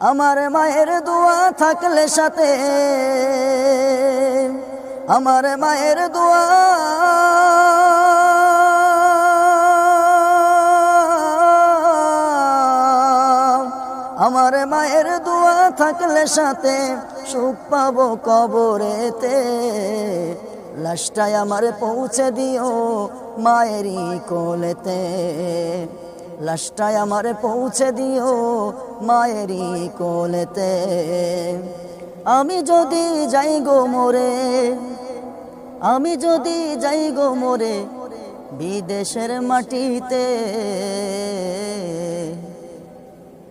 আমার মায়ের দোয়া থাকলে সাথে, আমার মায়ের দোয়া। আমার মায়ের দোয়া থাকলে সাথে, সুখ পাবো কবরেতে। লাশটাই আমার পৌঁছে দিও মায়েরই কোলেতে। লাশটাই আমারে পৌঁছে দিও মায়েরই কোলেতে। আমি যদি যাই গো মোরে, আমি যদি যাই গো মোরে বিদেশের মাটিতে।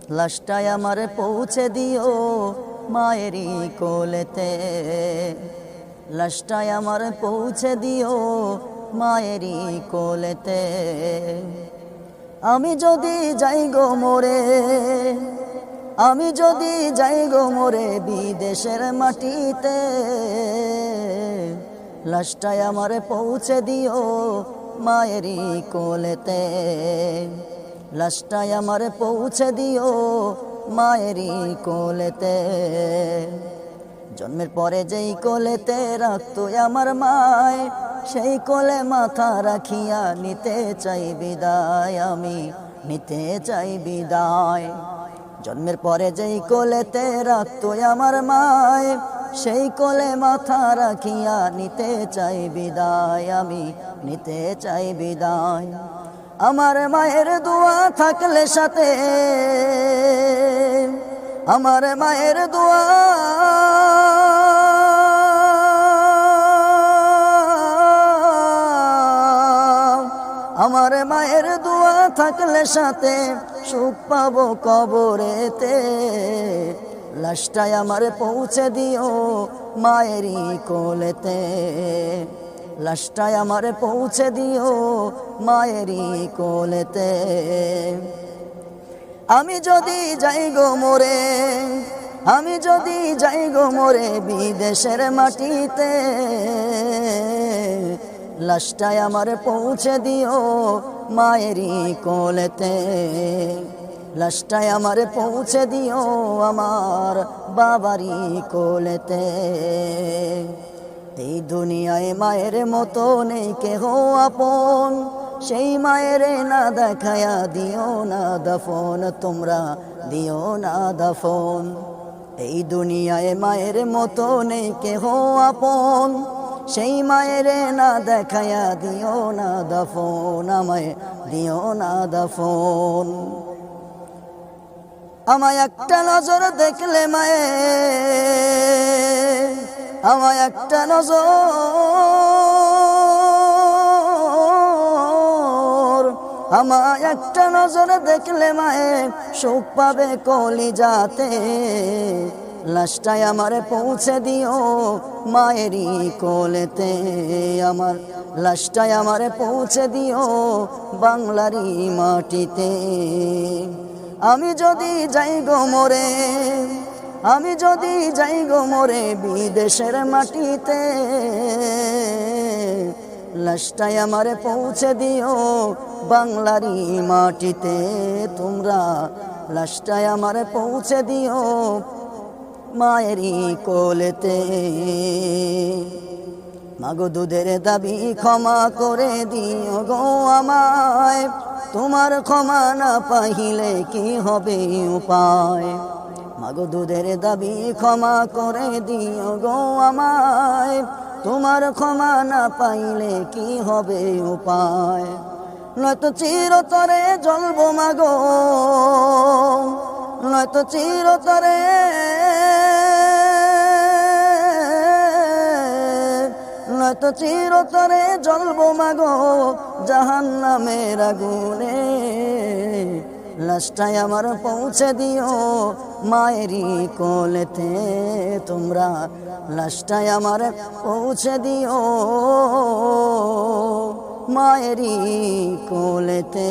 লাশটাই আমার পৌঁছে দিও মায়েরই কোলেতে। লাশটাই আমার পৌঁছে দিও মায়েরই কোলেতে। আমি যদি যাই গো মোরে, আমি যদি যাই গো মোরে বিদেশের মাটিতে, লাশটাই আমার পৌঁছে দিও মায়েরই কোলেতে। লাশটাই আমার পৌঁছে দিও মায়েরই কোলেতে। জন্মের পরে যেই কোলেতে রাখতো আমার মায় সেই কোলে মাথা রাখিয়া নিতে চাই বিদায় আমি, নিতে চাই বিদায়। জন্মের পরে যেই কোলেতে রাখতো আমার মায়, সেই কোলে মাথা রাখিয়া নিতে চাই বিদায় আমি, নিতে চাই বিদায়। আমার মায়ের দোয়া থাকলে সাথে, আমার মায়ের দোয়া আমার মায়ের দোয়া থাকলে সাথে সুখ পাবো কবরেতে। লাশটাই আমার পৌঁছে দিও মায়েরই কোলেতে। লাশটাই আমার পৌঁছে দিও মায়েরই কোলেতে। আমি যদি যাই গো মোরে, আমি যদি যাই গো মোরে বিদেশের মাটিতে লাশটাই আমার পৌঁছে দিও মায়েরই কোলেতে। লাশটাই আমার পৌঁছে দিও আমার বাবারই কোলেতে। এই দুনিয়ায় মায়ের মতো নেই কেহ আপন, সেই মায়ের না দেখায়া দিও না দফন, তোমরা দিও না দফন। এই দুনিয়ায় মায়ের মতো নেই কেহ আপন সেই মায়ের না দেখায়া দিও না দফন, আমায় দিও না দফন। আমায় একটা নজর দেখলে মায়ে, আমায় একটা নজর, আমায় একটা নজর দেখলে মায়ে, সুখ পাবে কলি যাতে লাশটাই আমার পৌঁছে দিও। মায়েরই কোলেতে আমার লাশটাই আমার পৌঁছে দিও বাংলারই মাটিতে। আমি যদি যাই গো মোরে, আমি যদি যাই গো মোরে বিদেশের মাটিতে, লাশটাই আমার পৌঁছে দিও বাংলারই মাটিতে। তোমরা লাশটাই আমার পৌঁছে দিও মায়েরই কোলেতে। মাগো দুধের দাবি ক্ষমা করে দিও গো আমায়। তোমার ক্ষমা না পাইলে কি হবে উপায়? মাগো দুধের দাবি ক্ষমা করে দিও গো আমায়। তোমার ক্ষমা না পাইলে কি হবে উপায়? নয়তো চিরতরে জ্বলব মাগো। নয়তো চিরতরে নয়তো চিরতরে জ্বলব মাগো জাহান নামের আগুনে। লাশটাই আমার পৌঁছে দিও মায়েরই কোলেতে। তোমরা লাশটাই আমার পৌঁছে দিও মায়েরই কোলেতে।